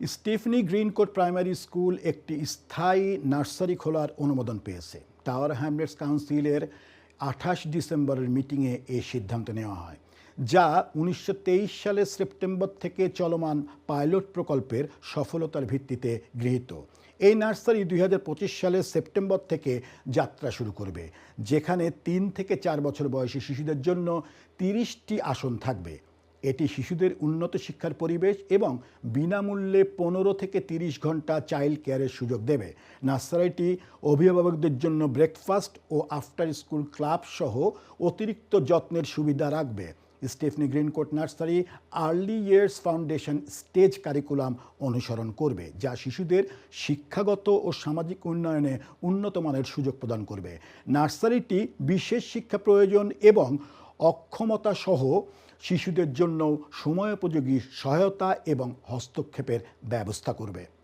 স্টিফনি গ্রিনকোট primary school একটি স্থায়ী nursery খোলার অনুমোদন পেয়েছে। টাওয়ার হ্যামলেটস কাউন্সিলের আঠাশ ডিসেম্বরের মিটিংয়ে এই সিদ্ধান্ত নেওয়া হয়, যা উনিশশো তেইশ সালের সেপ্টেম্বর থেকে চলমান পাইলট প্রকল্পের সফলতার ভিত্তিতে গৃহীত। এই নার্সারি দুই হাজার পঁচিশ সালের সেপ্টেম্বর থেকে যাত্রা শুরু করবে, যেখানে তিন থেকে চার বছর বয়সী শিশুদের জন্য তিরিশটি আসন থাকবে। এটি শিশুদের উন্নত শিক্ষার পরিবেশ এবং বিনামূল্যে পনেরো থেকে তিরিশ ঘণ্টা চাইল্ড কেয়ারের সুযোগ দেবে। নার্সারিটি অভিভাবকদের জন্য ব্রেকফাস্ট ও আফটার স্কুল ক্লাব সহ অতিরিক্ত যত্নের সুবিধা রাখবে। Stephanie Greencoat nursery early years foundation stage curriculum অনুসরণ করবে, যা শিশুদের শিক্ষাগত ও সামাজিক উন্নয়নে উন্নত মানের সুযোগ প্রদান করবে। নার্সারিটি বিশেষ শিক্ষা প্রয়োজন এবং অক্ষমতা সহ শিশুদের জন্য সময়োপযোগী সহায়তা এবং হস্তক্ষেপের ব্যবস্থা করবে।